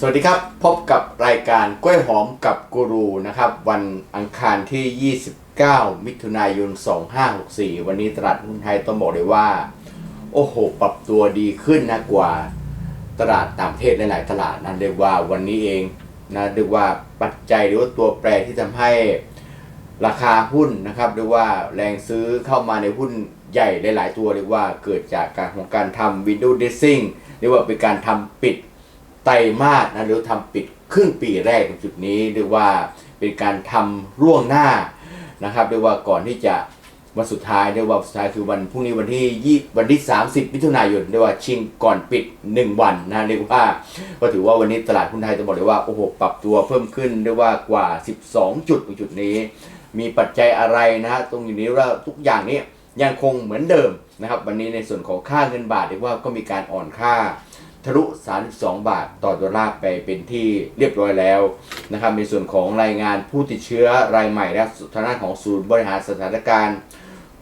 สวัสดีครับ พบกับรายการกล้วยหอมกับกูรูนะครับ วันอังคารที่ 29 มิถุนายน 2564 วันนี้ตลาดหุ้นไทยต้องบอกเลยว่า โอ้โห ปรับตัวดีขึ้นนะกว่าตลาดต่างประเทศหลายๆตลาดนะเรียกว่าวันนี้เองนะเรียกว่าปัจจัยหรือว่าตัวแปรที่ทำให้ราคาหุ้นนะครับเรียกว่าแรงซื้อเข้ามาในหุ้นใหญ่หลาย ๆ ตัวเรียกว่าเกิดจากการของการทำ window dressing เรียกว่าเป็นการทำปิด ไตรมาสนะหรือทำปิดครึ่งปีแรกในจุดนี้เรียกว่าเป็นการทำร่วงหน้านะครับเรียกว่าก่อนที่จะวันสุดท้ายเรียกว่าสุดท้ายคือวันพรุ่งนี้วันที่ยี่วันที่ 30 มิถุนายนเรียกว่าชิงก่อนปิด 1 วันนะเรียกว่าก็ถือว่าวันนี้ตลาดหุ้นไทยจะบอกเลยว่าโอ้โหปรับตัวเพิ่มขึ้นเรียกว่ากว่า 12 จุดจุดนี้ มีปัจจัยอะไรนะฮะตรงอยู่นี้ว่าทุกอย่างนี้ยังคงเหมือนเดิมนะครับวันนี้ในส่วนของค่าเงินบาทเรียกว่าก็มีการอ่อนค่าะลุ 32 บาทต่อดอลลาร์ไปเป็นที่เรียบร้อยแล้วนะครับในส่วนของรายงานผู้ติดเชื้อรายใหม่และทางด้านของศูนย์บริหารสถานการณ์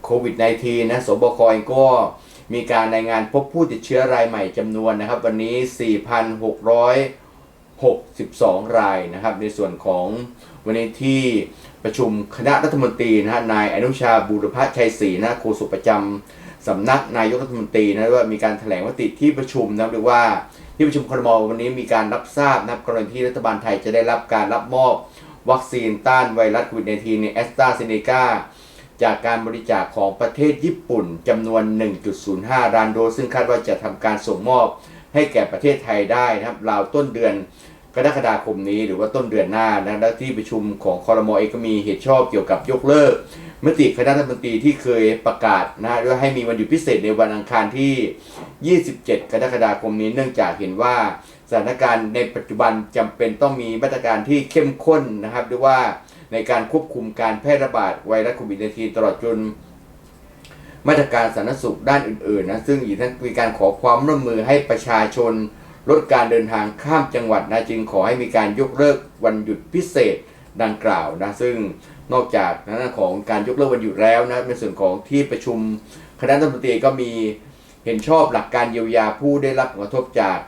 โควิด -19 นะสบคเองก็มีการรายงานพบผู้ติดเชื้อรายใหม่จำนวนนะครับ วันนี้ 4,662 รายนะครับ ในส่วนของวันนี้ที่ประชุมคณะรัฐมนตรีนะฮะนายอนุชาบูรพชัยศรีนะโฆษกประจำ สำนักนายกรัฐมนตรีนะว่ามีการแถลงมติที่ประชุมนะหรือว่าที่ประชุมครมวันนี้มีการรับทราบนะครับกรณีที่รัฐบาลไทยจะได้รับการรับมอบวัคซีนต้านไวรัสโควิด -19 ในแอสตราเซเนกาจากการบริจาคของประเทศญี่ปุ่นจำนวน 1.05 ล้านโดสซึ่งคาดว่าจะทำการส่งมอบให้แก่ประเทศไทยได้นะครับราวต้นเดือนกรกฎาคมนี้หรือว่าต้นเดือนหน้านะและที่ประชุมของคอรมอเองก็มีเหตุชอบเกี่ยวกับยกเลิก มติคณะรัฐมนตรีที่เคยประกาศนะฮะว่าให้มีวันหยุดพิเศษในวันอังคารที่ 27 กรกฎาคมนี้เนื่องจากเห็นว่าสถานการณ์ในปัจจุบันจำเป็นต้องมีมาตรการที่เข้มข้นนะครับหรือว่าในการควบคุมการแพร่ระบาดไวรัสโควิด -19 ตลอดจนมาตรการสาธารณสุขด้านอื่นๆนะซึ่งอีกทั้งมีการขอความร่วมมือให้ประชาชน ลดการเดินทางข้ามจังหวัดนะจึงขอให้มีการยกเลิกวันหยุดพิเศษดังกล่าวนะซึ่ง นอกจากนั้นของการยกเลิกวันหยุดแล้วนะในส่วนของที่ประชุมคณะรัฐมนตรีก็มีเห็นชอบหลักการเยียวยาผู้ได้รับผลกระทบจาก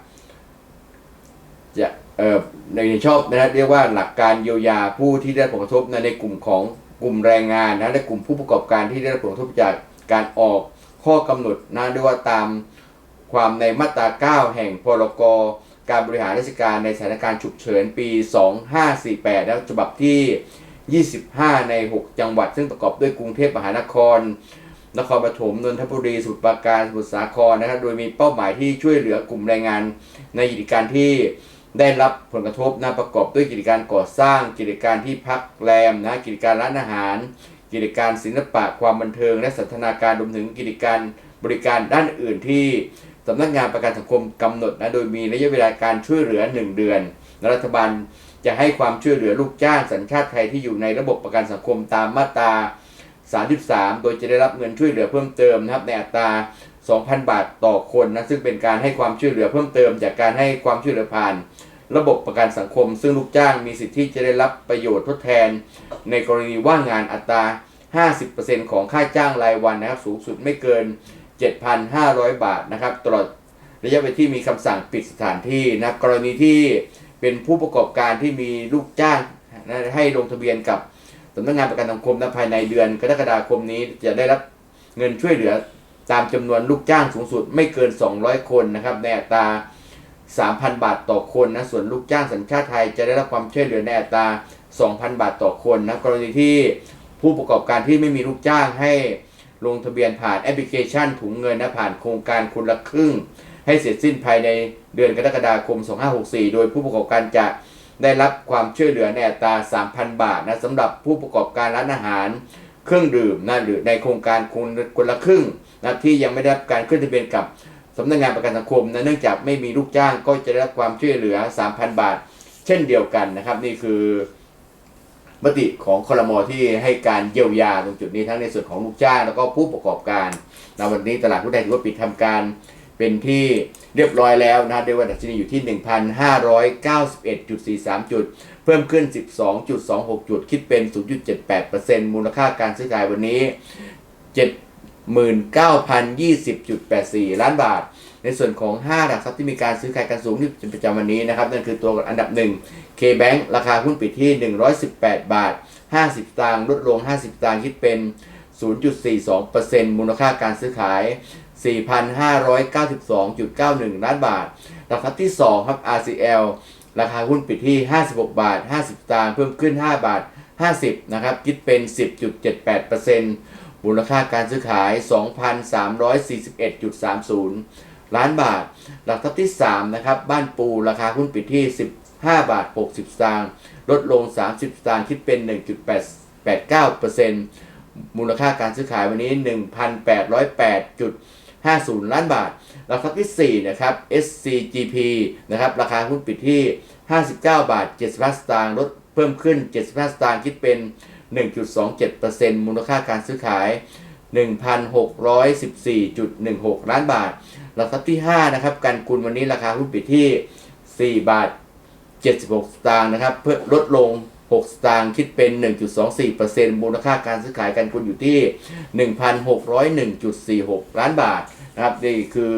จะเอ่อในเห็นชอบนะเรียกว่าหลักการเยียวยาผู้ที่ได้ผลกระทบนะในกลุ่มของกลุ่มแรงงานนะและกลุ่มผู้ประกอบการที่ได้รับผลกระทบจากการออกข้อกำหนดนะเรียว่าตามความในมาตรา 9 แห่งพรกการบริหารราชการในสถานการณ์ฉุกเฉินปี 2548 แล้วฉบับที่ 25 ใน 6 จังหวัด ซึ่งประกอบด้วยกรุงเทพมหานคร นครปฐมนนทบุรีสมุทรปราการสมุทรสาครนะครับ โดยมีเป้าหมายที่ช่วยเหลือกลุ่มแรงงานในกิจการที่ได้รับผลกระทบนะประกอบด้วยกิจการก่อสร้าง กิจการที่พักแรมนะกิจการร้านอาหาร กิจการศิลปะความบันเทิง และสันทนาการรวมถึงกิจการบริการด้านอื่นที่สำนักงานประกันสังคมกำหนดนะโดยมีระยะเวลาการช่วยเหลือ 1 เดือนรัฐบาล จะให้ความช่วยเหลือลูกจ้างสัญชาติไทยที่อยู่ในระบบประกันสังคมตามมาตรา 33 โดยจะได้รับเงินช่วยเหลือเพิ่มเติมนะครับในอัตรา 2,000 บาทต่อคนนะซึ่งเป็นการให้ความช่วยเหลือเพิ่มเติม จากการให้ความช่วยเหลือผ่าน ระบบประกันสังคม ซึ่งลูกจ้างมีสิทธิที่จะได้รับประโยชน์ทดแทน ในกรณีว่างงานอัตรา 50%ของค่าจ้างรายวันนะครับสูงสุดไม่เกิน 7,500 บาทนะครับตลอดระยะเวลาที่มีคำสั่งปิดสถานที่นะกรณีที่ เป็นผู้ประกอบการที่มีลูกจ้างให้ลงทะเบียนกับสำนักงานประกันสังคมนะภายในเดือนกรกฎาคมนี้จะได้รับเงินช่วยเหลือตามจำนวนลูกจ้างสูงสุดไม่เกิน 200 คนนะครับในอัตรา 3,000 บาทต่อคนนะส่วนลูกจ้างสัญชาติไทยจะได้รับความช่วยเหลือในอัตรา 2,000 บาทต่อคนนะกรณีที่ผู้ประกอบการที่ไม่มีลูกจ้างให้ลงทะเบียนผ่านแอปพลิเคชันถุงเงินนะผ่านโครงการคนละครึ่ง ให้เสร็จสิ้นภายในเดือนกรกฎาคม 2564 โดยผู้ประกอบการจะได้รับความช่วยเหลือในอัตรา 3,000 บาทนะสำหรับผู้ประกอบการร้านอาหาร เครื่องดื่มนะหรือในโครงการคนคนละครึ่งนะที่ยังไม่ได้รับการขึ้นทะเบียนกับสำนักงานประกันสังคมนะเนื่องจากไม่มีลูกจ้างก็จะได้รับความช่วยเหลือ 3,000 บาท เช่นเดียวกันนะครับ นี่คือมติของคลมอที่ให้การเยียวยาตรงจุดนี้ทั้งในส่วนของลูกจ้างแล้วก็ผู้ประกอบการนะวันนี้ตลาดหุ้นไทยถือว่าปิดทำการ เป็นที่เรียบร้อยแล้วนะโดยว่าดัชนีอยู่ที่ 1,591.43 จุด เพิ่มขึ้น 12.26 จุด คิดเป็น 0.78%มูลค่าการซื้อขายวันนี้ 79,020.84 ล้านบาท ในส่วนของ 5 หลักทรัพย์ที่มีการซื้อขายกันสูงที่ประจำวันนี้นะครับ นั่นคือตัวอันดับ 1 K-Bank ราคาหุ้นปิดที่ 118 บาท 50สตางค์ลดลง 50สตางค์คิดเป็น 0.42%มูลค่าการซื้อขาย 4,592.91 ล้านบาทลักทรัพย์ที่ 2 ครับ RCL ราคาหุ้นปิดที่ 56 บาท 50สตางค์เพิ่มขึ้น 5 บาท 50 นะครับ คิดเป็น 10.78%มูลค่าการซื้อขาย 2,341.30 ล้านบาทหลักทรัพย์ที่ 3 นะครับ บ้านปูราคาหุ้นปิดที่ 15 บาท 60สตางค์ลดลง 30สตางค์คิดเป็น 1.89%มูลค่าการซื้อขายวันนี้ 1,808. 50 ล้านบาทหลักทรัพย์ที่4นะครับ SCGP นะครับราคาหุ้นปิดที่ 59 บาท 75 สตางค์ลดเพิ่มขึ้น 75 สตางค์คิดเป็น 1.27%มูลค่าการซื้อขาย 1,614.16 ล้านบาทหลักทรัพย์ที่5นะครับกันกุลวันนี้ราคาหุ้นปิดที่ 4 บาท 76 สตางค์นะครับเพื่อลดลง 6 สตางค์คิดเป็น 1.24%มูลค่าการซื้อขายกันกุลอยู่ที่ 1,601.46 ล้านบาทนะครับนี่คือ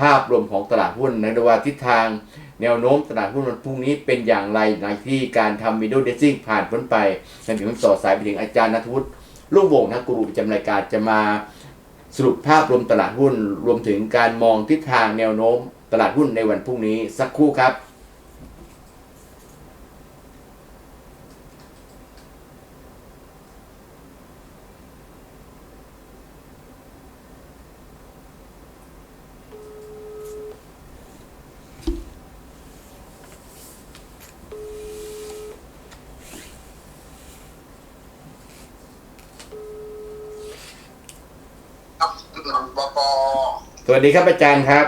ภาพรวมของตลาดหุ้นนะดูว่าทิศทางแนวโน้มตลาดหุ้นวันพรุ่งนี้เป็นอย่างไรในที่การทำ middle dressing ผ่านพ้นไปนั่นถึงต่อสายไปถึงอาจารย์นัทวุฒิลุ่งวงนะกรูประจำรายการจะมาสรุปภาพรวมตลาดหุ้น รวมถึงการมองทิศทางแนวโน้มตลาดหุ้นในวันพรุ่งนี้สักครู่ครับบก สวัส ดีครับอาจารย์ครับ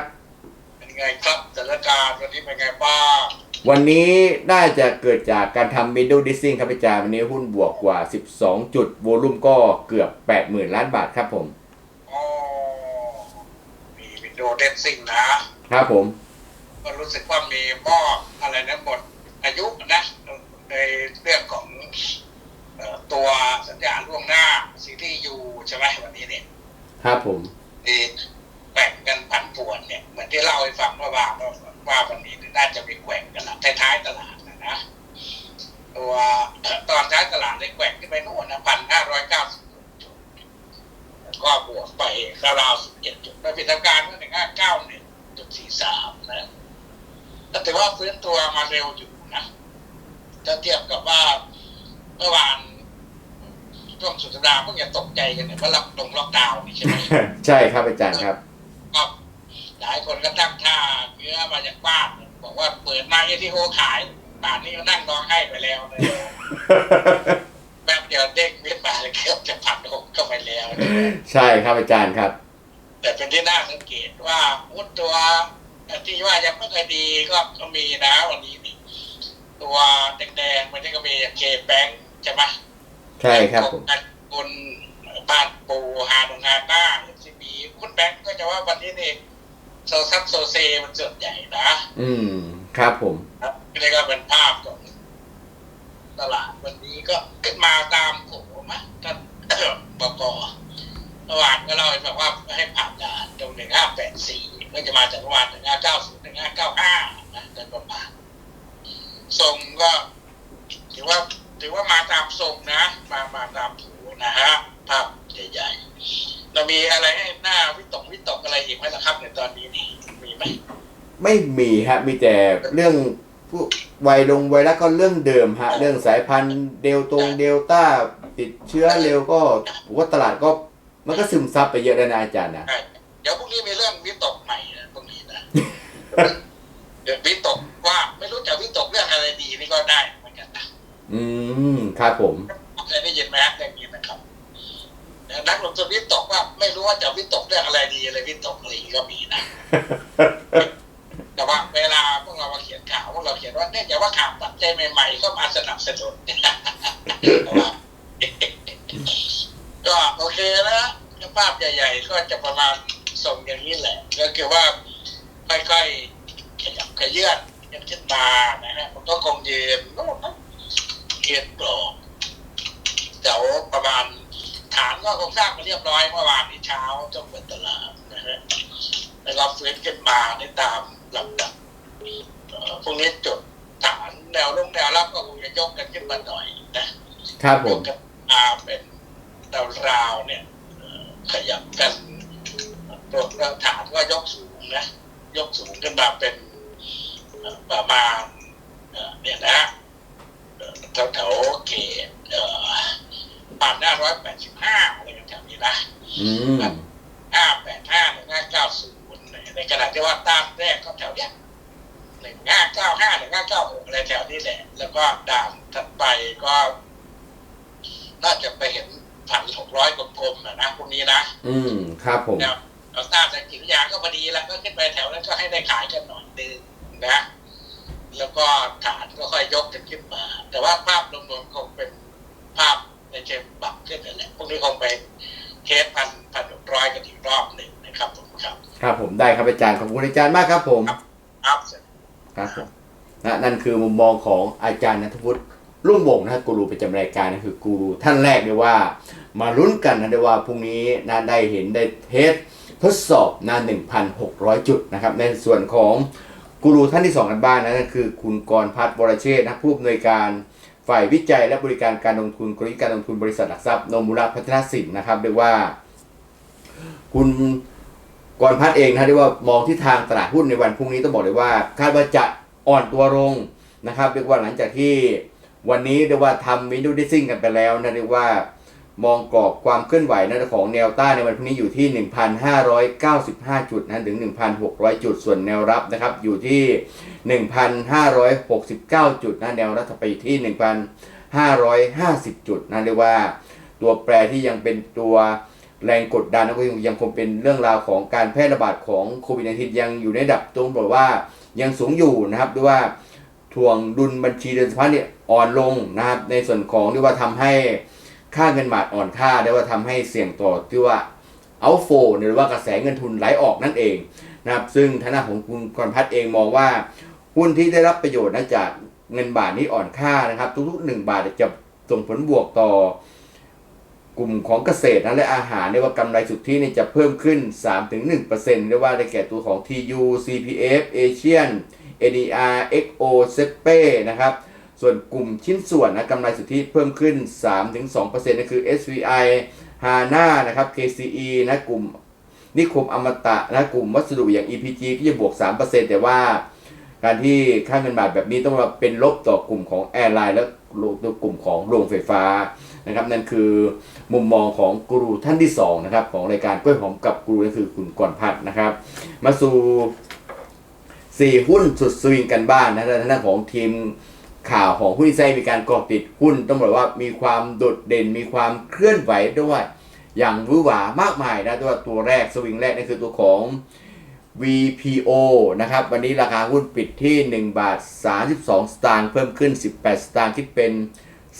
เป็นไงครับสถานการณ์วันนี้เป็นไงบ้างวันนี้น่าจะเกิดจากการทำ middle dressing ครับอาจารย์วันนี้หุ้นบวกกว่า 12 จุดโวลุ่มก็เกือบ 80,000 ล้านบาทครับผม อ๋อมีวิดีโอเดนซิ่งนะ ครับผม ก็รู้สึกว่ามีมอบอะไรนะหมดอายุนะ ในเรื่องของเอ่อตัวสัญญาล่วงหน้าซีรีส์ยูใช่ไหมวันนี้เนี่ย ครับผมที่ แบ่งกันผันผวนเนี่ยเหมือนที่เล่าให้ฟังเมื่อวานว่าว่าวันนี้น่าจะมีแกว่งกันละท้ายๆตลาดนะนะตัวตอนท้ายตลาดได้แกว่งขึ้นไปโน่นนะพันห้าร้อยเก้าสิบจุดก็บวกไปราวสิบเจ็ดจุดโดยปิดทำการเมื่อหนึ่งห้าเก้าหนึ่งจุดสี่สามนะก็ถือว่าฟื้นตัวมาเร็วอยู่นะถ้าเทียบกับว่าเมื่อวานช่วงสุดสัปดาห์เพิ่งจะตกใจกันเนี่ยว่าล็อกดงล็อกดาวน์นี่ใช่ไหมใช่ครับอาจารย์ครับ หลายคนก็ตั้งท่าเนื้อมาจากบ้านบอกว่าเปิดมาเอทีโอขายป่านนี้ก็นั่งร้องไห้ไปแล้วเลยแป๊บเดียวเด้งเวียดมาเลยเกือบจะผัดหกเข้าไปแล้วใช่ครับอาจารย์ครับ แต่เป็นที่น่าสังเกตว่าหุ้นตัวที่ว่ายังไม่เคยดีก็ก็มีนะวันนี้นี่ตัวแดงๆมันนี่ก็มีเคแบงค์ใช่ไหมใช่ครับผมคุณบ้านปูฮาดงฮาต้าซีบีคุณแบงค์ก็จะว่าวันนี้นี่ โซซับโซเซมันส่วนใหญ่นะ อืม ครับผมครับนี่ก็เป็นภาพของตลาดวันนี้ก็ขึ้นมาตามโผมะท่านบกเมื่อวานก็เล่าให้ฟังว่าให้ผ่านด่านตรงหนึ่งห้าแปดสี่ก็จะมาจากเมื่อวานหนึ่งห้าเก้าศูนย์หนึ่งห้าเก้าห้านะโดยประมาณทรงก็ถือว่าถือว่ามาตามทรงนะ มามาตามถูนะฮะภาพใหญ่ๆ เรามีอะไรให้หน้าวิตกวิตกอะไรอีกไหมล่ะครับในตอนนี้นี่มีไหมไม่มีฮะ มีแต่เรื่องผู้ไวลงไวรัสก็เรื่องเดิมฮะ เรื่องสายพันธุ์เดลตรงเดลต้าติดเชื้อเร็วก็ผมว่าตลาดก็มันก็ซึมซับไปเยอะแล้วนะอาจารย์นะใช่เดี๋ยวพรุ่งนี้มีเรื่องวิตกใหม่นะพรุ่งนี้นะเดี๋ยววิตกว่าไม่รู้จะวิตกเรื่องอะไรดีนี่ก็ได้เหมือนกันนะอืมครับผมเคยได้ยินไหมฮะเรื่อง นักลงทุนวิตกว่าไม่รู้ว่าจะวิตกเรื่องอะไรดีอะไรวิตกอะไรอย่างนี้ก็มีนะ แต่ว่าเวลาพวกเรามาเขียนข่าวพวกเราเขียนว่าเนื่องจากว่าข่าวปัจจัยใหม่ๆก็มาสนับสนุนแต่ว่าก็โอเคนะภาพใหญ่ ๆ ก็จะประมาณส่งอย่างนี้แหละ ก็คือว่าค่อยๆขยับขยื่นกันขึ้นมานะฮะมันก็คงยืนโน่นนะยืนกรอบเดี๋ยวประมาณฐาน ก็คงสร้างมาเรียบร้อยเมื่อวานนี้เช้าจนเปิดตลาดนะฮะนะครับฟื้นขึ้นมาในตามลำดับเอ่อพวกนี้จุดฐานแนวรุ่งแนวรับก็คงจะยกกันขึ้นมาหน่อยนะครับผยมกกันมาเป็นดาวราวๆเนี่ยเอ่อขยับกันตัวฐานก็ยกสูงนะ ยกสูงขึ้นมาเป็นเอ่อประมาณเอ่อเนี่ยนะเอ่อแถวๆเขต เอ่อผ่านหน้าร้อยแปดสิบห้าอะไรกันแถวนี้นะอืมห้าแปดห้าหนึ่งห้าเก้าศูนย์ในขณะที่ว่าต้านแรกก็แถวเนี้ยหนึ่งห้าเก้าห้าหนึ่งห้าเก้าหกอะไรแถวนี้แหละ แล้วก็ด่านถัดไปก็ น่าจะไปเห็นพันหกร้อยกลมๆนะนะพวกนี้นะ อืม ครับผมแนวเราต้านจากจิตวิทยาก็พอดีแล้วก็ขึ้นไปแถวนั้นก็ให้ได้ขายกันหน่อยนึงนะ แล้วก็ฐานก็ค่อยยกกันขึ้นมา แต่ว่าภาพรวมๆคงเป็นภาพ ในเชิงปรับขึ้นนั่นแหละพวกนี้คงไปเทสพันพันหกร้อยกันอีกรอบหนึ่งนะครับผมครับครับผมได้ครับอาจารย์ขอบคุณอาจารย์มากครับผมครับครับครับผมนะนั่นคือมุมมองของอาจารย์นัทวุฒิรุ่งวงศ์นะกูรูประจำรายการนะคือกูรูท่านแรกเลยว่า มาลุ้นกันนะได้ว่าพรุ่งนี้นะได้เห็นได้เทสทดสอบนะ1,600 จุดนะครับ ในส่วนของกูรูท่านที่สองกันบ้างนะนั่นคือคุณกรพัฒน์วรเชษฐ์นะผู้อำนวยการ ฝ่ายวิจัยและบริการการลงทุนกลยุทธ์การลงทุนบริษัทหลักทรัพย์นมูลพัฒนสินนะครับเรียกว่า คุณกรพัฒน์เองนะเรียกว่ามองที่ทางตลาดหุ้นในวันพรุ่งนี้ต้องบอกเลยว่า คาดว่าจะอ่อนตัวลงนะครับเรียกว่าหลังจากที่วันนี้เรียกว่าทำวินดูดิซิ่งกันไปแล้วนะเรียกว่า มองกรอบความเคลื่อนไหวนะของแนวต้านในวันพรุ่งนี้อยู่ที่ 1,595 จุดนะถึง 1,600 จุดส่วนแนวรับนะครับอยู่ที่ 1,569 จุดนะแนวรับถัดไปที่ 1,550 จุดนะเรียกว่าตัวแปรที่ยังเป็นตัวแรงกดดันนะก็ยังยังคงเป็นเรื่องราวของการแพร่ระบาดของโควิด -19 ยังอยู่ในระดับตรงบอกว่ายังสูงอยู่นะครับด้วยว่าทวงดุลบัญชีเดินสะพัดเนี่ยอ่อนลงนะครับในส่วนของที่ว่าทำให้ ค่าเงินบาทอ่อนค่าได้ว่าทำให้เสี่ยงต่อที่ว่าเอาโฟหรือว่ากระแสเงินทุนไหลออกนั่นเองนะครับซึ่งทางด้าของคุณกรพัฒน์เองมองว่า หุ้นที่ได้รับประโยชน์นะจากเงินบาทนี้อ่อนค่านะครับ ทุกๆ 1 บาทจะส่งผลบวกต่อกลุ่มของเกษตรนะและอาหารเรียกว่ากำไรสุทธินี่จะเพิ่มขึ้น 3-1%เรียกว่าได้แก่ตัวของ TU CPF Asian ADR XO s e p นะครับ ส่วนกลุ่มชิ้นส่วนนะกำไรสุทธิเพิ่มขึ้น 3-2%นั่นคือ SVI HANA นะครับ KCE นะกลุ่มนิคมอมตะนะกลุ่มวัสดุอย่าง EPG ก็จะบวก 3%แต่ว่าการที่ค่าเงินบาทแบบนี้ต้องมาเป็นลบต่อกลุ่มของแอร์ไลน์และตัวกลุ่มของโรงไฟฟ้านะครับนั่นคือมุมมองของกรูท่านที่สองนะครับของรายการกล้วยหอมกับกรูนั่นคือคุณกรพัฒน์นะครับ มาสู่สี่หุ้นสุดสวิงกันบ้างนะทางด้านของทีม ข่าวของหุ้นที่ไซมีการเกาะติดหุ้นต้องบอกว่ามีความโดดเด่นมีความเคลื่อนไหวด้วย อย่างวือหวามากมายนะตัวตัวแรกสวิงแรกนั่นคือตัวของ VPO นะครับ วันนี้ราคาหุ้นปิดที่ 1 บาท 32 สตางค์เพิ่มขึ้น 18 สตางค์คิดเป็น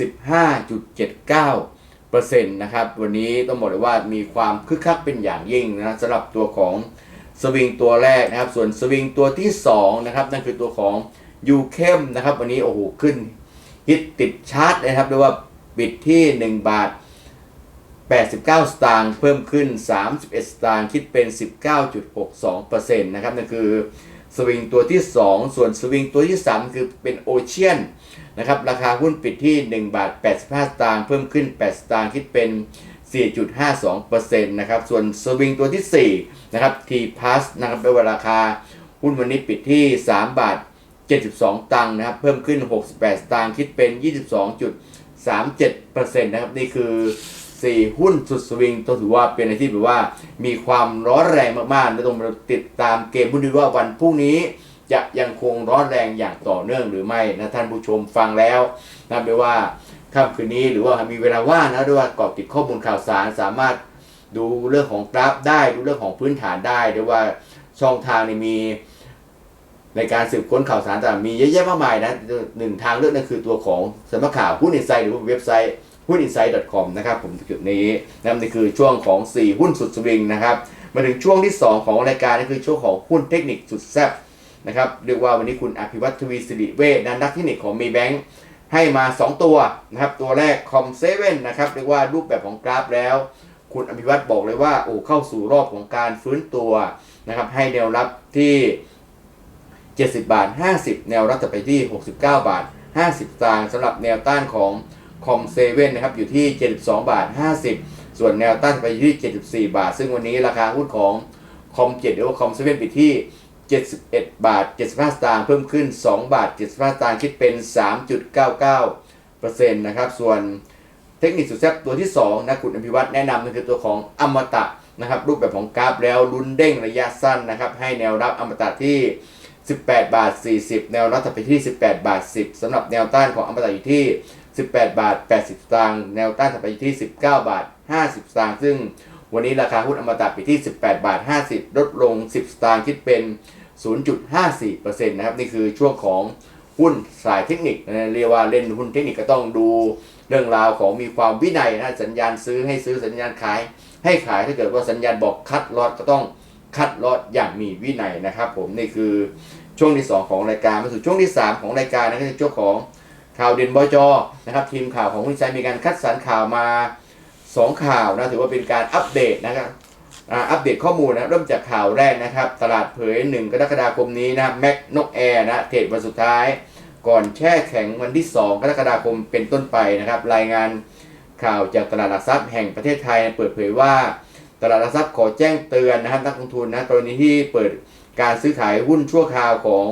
15.79%นะครับวันนี้ต้องบอกเลยว่ามีความคึกคักเป็นอย่างยิ่งนะสำหรับตัวของสวิงตัวแรกนะครับ ส่วนสวิงตัวที่2นะครับนั่นคือตัวของ ยูเข้มนะครับ วันนี้โอ้โหขึ้นฮิตติดชาร์ตนะครับเรียกว่าปิดที่ 1 บาท 89 สตางค์เพิ่มขึ้น 31 สตางค์คิดเป็น 19.62%นะครับนั่นคือสวิงตัวที่ 2 ส่วนสวิงตัวที่ 3 คือเป็นโอเชียนนะครับราคาหุ้นปิดที่ 1 บาท 85 สตางค์เพิ่มขึ้น 8 สตางค์คิดเป็น 4.52%นะครับส่วนสวิงตัวที่4นะครับ T Plus นะครับเป็นราคาหุ้นวันนี้ปิดที่ 3 บาท 72 ตังค์นะครับ เพิ่มขึ้น 68 สตางค์คิดเป็น 22.37%นะครับ นี่คือ 4 หุ้นสุดสวิงต้องถือว่าเป็นอะไรที่แบบว่ามีความร้อนแรงมากๆและต้องมาติดตามเกมหุ้นดูว่าวันพรุ่งนี้จะยังคงร้อนแรงอย่างต่อเนื่องหรือไม่นะท่านผู้ชมฟังแล้วนะไม่ว่าค่ำคืนนี้หรือว่ามีเวลาว่างนะด้วยว่ากาะติดข้อมูลข่าวสารสามารถดูเรื่องของกราฟได้ดูเรื่องของพื้นฐานได้หรือว่าช่องทางนี่มี ในการสืบค้นข่าวสารต่างมีเยอะแยะมากมายนะหนึ่งทางเลือกนั่นคือตัวของสำนักข่าวหุ้นอินไซด์หรือว่าเว็บไซต์หุ้น insight.com นะครับผมจุดนี้นะครับนี่คือช่วงของ 4 หุ้นสุดสวิงนะครับมาถึงช่วงที่ 2 ของรายการนี่นคือช่วงของหุ้นเทคนิคสุดแซ่บนะครับเรียกว่าวันนี้คุณอภิวัตทวีสิริเวชนักเทคนิคของมีแบงค์ให้มา 2 ตัวนะครับตัวแรกคอมเซเว่นนะครับเรียกว่ารูปแบบของกราฟแล้ว คุณอภิวัตบอกเลยว่าโอ้เข้าสู่รอบของการฟื้นตัวนะครับให้แนวรับที่ 70 บาท 50 แนวรับจะไปที่ 69 บาท 50สตางค์สำหรับแนวต้านของคอมเซเว่นนะครับอยู่ที่ 72 บาท 50 ส่วนแนวต้านไปที่ 74 บาท ซึ่งวันนี้ราคาหุ้นของคอม7หรือว่าคอมเซเว่นปิดที่ 71 บาท 75 สตางค์เพิ่มขึ้น 2 บาท 75 สตางค์คิดเป็น 3.99%นะครับ ส่วนเทคนิคสุดแซ่บตัวที่ 2 นะคุณอภิวัตรแนะนำนั่นคือตัวของอมตะนะครับ รูปแบบของกราฟแล้วลุ้นเด้งระยะสั้นนะครับ ให้แนวรับอมตะที่ 18 บาท 40 แนวรับถัดไปที่ 18 บาท 10สำหรับแนวต้านของอมตะอยู่ที่ 18 บาท 80สตางค์แนวต้านถัดไปอยู่ที่ 19 บาท 50สตางค์ซึ่งวันนี้ราคาหุ้นอมตะปิดที่ 18 บาท 50 ลดลง 10 สตางค์คิดเป็น 0.54%นะครับนี่คือช่วงของหุ้นสายเทคนิคเรียกว่าเล่นหุ้นเทคนิคก็ต้องดูเรื่องราวของมีความวินัยนะสัญญาณซื้อให้ซื้อสัญญาณขาย ให้ขายถ้าเกิดว่าสัญญาณบอกคัดลอตก็ต้อง คัดลอตอย่างมีวินัยนะครับ ผมนี่คือช่วงที่ 2 ของรายการมาสู่ช่วงที่ 3 ของรายการนะก็คือช่วงของข่าวเด่นบจนะครับทีมข่าวของคุณชัยมีการคัดสรรข่าวมา 2 ข่าวนะถือว่าเป็นการอัปเดตนะครับอัปเดตข้อมูลนะเริ่มจากข่าวแรกนะครับ ตลาดเผย 1 กรกฎาคมนี้นะแม็กนกแอร์นะเทรดวันสุดท้าย ก่อนแช่แข็งวันที่ 2 กรกฎาคมเป็นต้นไปนะครับ รายงานข่าวจากตลาดหลักทรัพย์แห่งประเทศไทยเปิดเผยว่า ตลาดหลักทรัพย์ขอแจ้งเตือนนะครับนักลงทุนนะกรณีที่เปิดการซื้อขายหุ้นชั่วคราวของ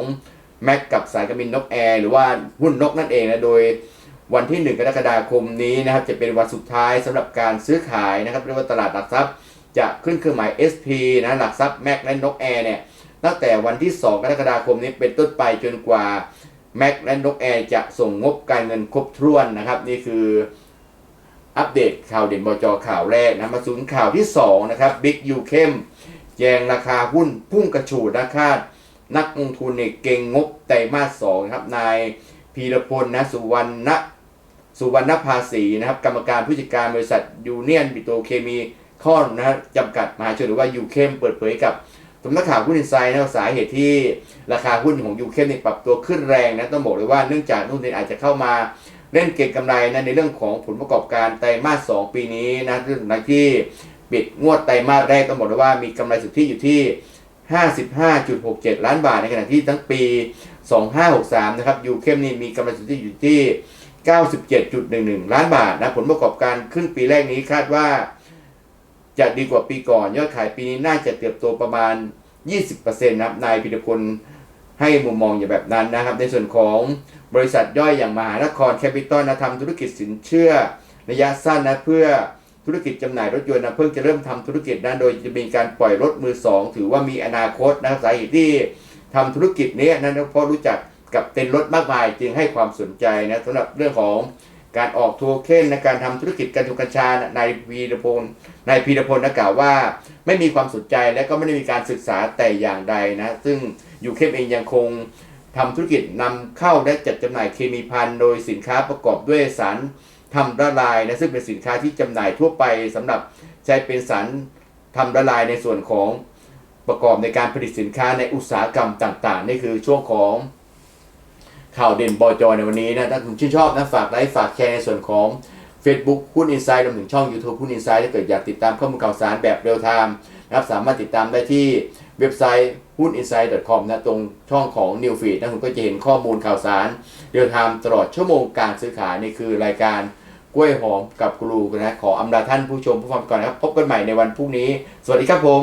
แม็กกับสายการบินนกแอร์หรือว่าหุ้นนกนั่นเองนะโดยวันที่ 1 กรกฎาคมนี้นะครับจะเป็นวันสุดท้ายสำหรับการซื้อขายนะครับเรียกว่าตลาดหลักทรัพย์จะขึ้นเครื่องหมาย SP นะหลักทรัพย์แม็กและนกแอร์เนี่ยตั้งแต่วันที่ 2 กรกฎาคมนี้เป็นต้นไปจนกว่าแม็กและนกแอร์จะส่งงบการเงินครบถ้วนนะครับ นี่คือ อัปเดตข่าวเด่นบจข่าวแรกนะมาสู่ข่าวที่ 2 นะครับบิ๊กยูเข้มแจงราคาหุ้นพุ่งกระฉูดนะคาด นักลงทุนเนี่ยเก่งงบไตรมาสสองครับนายพีรพลนะสุวรรณสุวรรณภาษีนะครับ กรรมการผู้จัดการบริษัทยูเนียนปิโตเคมีคอนนะจำกัดมหาชนหรือว่ายูเข้มเปิดเผยกับสำนักข่าวหุ้นอินไซด์นะสาเหตุที่ราคาหุ้นของยูเข้มเนี่ยปรับตัวขึ้นแรงนะต้องบอกเลยว่าเนื่องจากนักลงทุนอาจจะเข้ามา เล่นเก็งกำไรนะในเรื่องของผลประกอบการไตรมาส2ปีนี้นะเรื่องในที่ปิดงวดไตรมาสแรกต้องบอกเลยว่ามีกำไรสุทธิอยู่ที่ 55.67 ล้านบาทในขณะที่ทั้งปี 2563 นะครับยูเข้มนี่มีกำไรสุทธิอยู่ที่ 97.11 ล้านบาทนะผลประกอบการครึ่งปีแรกนี้คาดว่า จะดีกว่าปีก่อน ยอดขายปีนี้น่าจะเติบโตประมาณ 20%นะครับนายพิรพล ให้มุมมองอย่างแบบนั้นนะครับ ในส่วนของบริษัทย่อยอย่างมหานครแคปิตอลนะทำธุรกิจสินเชื่อระยะสั้นนะเพื่อธุรกิจจำหน่ายรถยนต์นะเพิ่งจะเริ่มทำธุรกิจนะโดยจะมีการปล่อยรถมือสองถือว่ามีอนาคตนะสาเหตุที่ทำธุรกิจนี้นะเพราะรู้จักกับเต็นรถมากมายจึงให้ความสนใจนะสำหรับเรื่องของ การออกโทเค็นในการทำธุรกิจการทุกัญชานะนายพีรพลนายพีรพลนะกล่าวว่า ไม่มีความสนใจและก็ไม่ได้มีการศึกษาแต่อย่างใดนะ ซึ่งยูเข้มเองยังคงทำธุรกิจนำเข้าและจัดจำหน่ายเคมีภัณฑ์โดยสินค้าประกอบด้วยสารทำละลายนะซึ่งเป็นสินค้าที่จำหน่ายทั่วไปสำหรับใช้เป็นสารทำละลายในส่วนของประกอบในการผลิตสินค้าในอุตสาหกรรมต่าง ๆ นี่คือช่วงของ ข่าวเด่นบอยจในวันนี้นะ ถ้าคุณชื่นชอบนะ ฝากไลค์ฝากแชร์ในส่วนของ Facebook หุ้นอินไซด์รวมถึงช่อง YouTube หุ้นอินไซด์ถ้าเกิดอยากติดตามข้อมูลข่าวสารแบบเรียลไทม์นะครับสามารถติดตามได้ที่เว็บไซต์หุ้น insight com นะตรงช่องของ New Feed นะคุณก็จะเห็นข้อมูลข่าวสาร เรียลไทม์ตลอดชั่วโมงการซื้อขายนี่คือรายการกล้วยหอมกับกรูนะขออำลาท่านผู้ชมผู้ฟังก่อนนะครับ พบกันใหม่ในวันพรุ่งนี้ สวัสดีครับผม